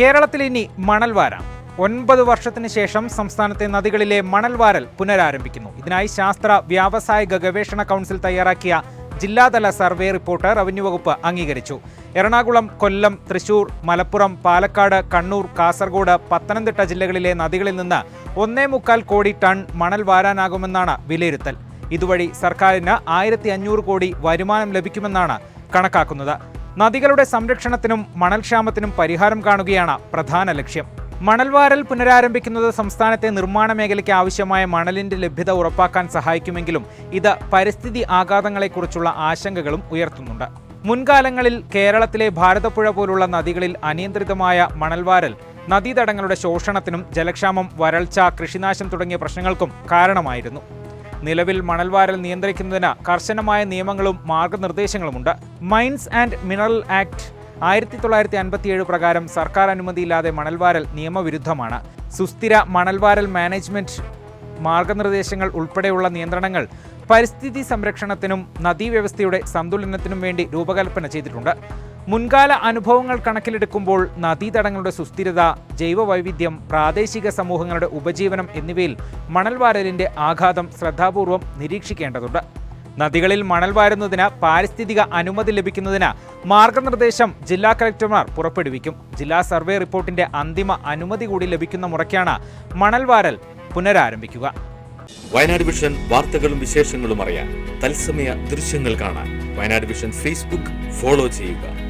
കേരളത്തിൽ ഇനി മണൽവാര. ഒൻപത് വർഷത്തിന് ശേഷം സംസ്ഥാനത്തെ നദികളിലെ മണൽവാരൽ പുനരാരംഭിക്കുന്നു. ഇതിനായി ശാസ്ത്ര വ്യാവസായിക ഗവേഷണ കൗൺസിൽ തയ്യാറാക്കിയ ജില്ലാതല സർവേ റിപ്പോർട്ട് റവന്യൂ വകുപ്പ് അംഗീകരിച്ചു. എറണാകുളം കൊല്ലം തൃശൂർ മലപ്പുറം പാലക്കാട് കണ്ണൂർ കാസർഗോഡ് പത്തനംതിട്ട ജില്ലകളിലെ നദികളിൽ നിന്ന് ഒന്നേ മുക്കാൽ കോടി ടൺ മണൽ വാരാനാകുമെന്നാണ് വിലയിരുത്തൽ. ഇതുവഴി സർക്കാരിന് ആയിരത്തി കോടി വരുമാനം ലഭിക്കുമെന്നാണ് കണക്കാക്കുന്നത്. നദികളുടെ സംരക്ഷണത്തിനും മണൽക്ഷാമത്തിനും പരിഹാരം കാണുകയാണ് പ്രധാന ലക്ഷ്യം. മണൽവാരൽ പുനരാരംഭിക്കുന്നത് സംസ്ഥാനത്തെ നിർമ്മാണ മേഖലയ്ക്ക് ആവശ്യമായ മണലിന്റെ ലഭ്യത ഉറപ്പാക്കാൻ സഹായിക്കുമെങ്കിലും ഇത് പരിസ്ഥിതി ആഘാതങ്ങളെക്കുറിച്ചുള്ള ആശങ്കകളും ഉയർത്തുന്നുണ്ട്. മുൻകാലങ്ങളിൽ കേരളത്തിലെ ഭാരതപ്പുഴ പോലുള്ള നദികളിൽ അനിയന്ത്രിതമായ മണൽവാരൽ നദീതടങ്ങളുടെ ശോഷണത്തിനും ജലക്ഷാമം വരൾച്ച കൃഷിനാശം തുടങ്ങിയ പ്രശ്നങ്ങൾക്കും കാരണമായിരുന്നു. നിലവിൽ മണൽവാരൽ നിയന്ത്രിക്കുന്നതിന് കർശനമായ നിയമങ്ങളും മാർഗനിർദ്ദേശങ്ങളുമുണ്ട്. മൈൻസ് ആൻഡ് മിനറൽ ആക്ട് ആയിരത്തി തൊള്ളായിരത്തി അൻപത്തിയേഴ് പ്രകാരം സർക്കാർ അനുമതിയില്ലാതെ മണൽവാരൽ നിയമവിരുദ്ധമാണ്. സുസ്ഥിര മണൽവാരൽ മാനേജ്മെന്റ് മാർഗനിർദ്ദേശങ്ങൾ ഉൾപ്പെടെയുള്ള നിയന്ത്രണങ്ങൾ പരിസ്ഥിതി സംരക്ഷണത്തിനും നദീവ്യവസ്ഥയുടെ സന്തുലനത്തിനും വേണ്ടി രൂപകൽപ്പന ചെയ്തിട്ടുണ്ട്. മുൻകാല അനുഭവങ്ങൾ കണക്കിലെടുക്കുമ്പോൾ നദീതടങ്ങളുടെ സുസ്ഥിരത ജൈവവൈവിധ്യം പ്രാദേശിക സമൂഹങ്ങളുടെ ഉപജീവനം എന്നിവയിൽ മണൽവാരലിന്റെ ആഘാതം ശ്രദ്ധാപൂർവം നിരീക്ഷിക്കേണ്ടതുണ്ട്. നദികളിൽ മണൽ വാരുന്നതിന് പാരിസ്ഥിതിക അനുമതി ലഭിക്കുന്നതിന് മാർഗനിർദ്ദേശം ജില്ലാ കളക്ടർമാർ പുറപ്പെടുവിക്കും. ജില്ലാ സർവേ റിപ്പോർട്ടിന്റെ അന്തിമ അനുമതി കൂടി ലഭിക്കുന്ന മുറയ്ക്കാണ് മണൽ വാരൽ പുനരാരംഭിക്കുക. വയനാട് വിഷൻ വാർത്തകളും വിശേഷങ്ങളും അറിയാൻ തത്സമയ ദൃശ്യങ്ങൾ കാണാൻ വയനാട് വിഷൻ ഫേസ്ബുക്ക് ഫോളോ ചെയ്യുക.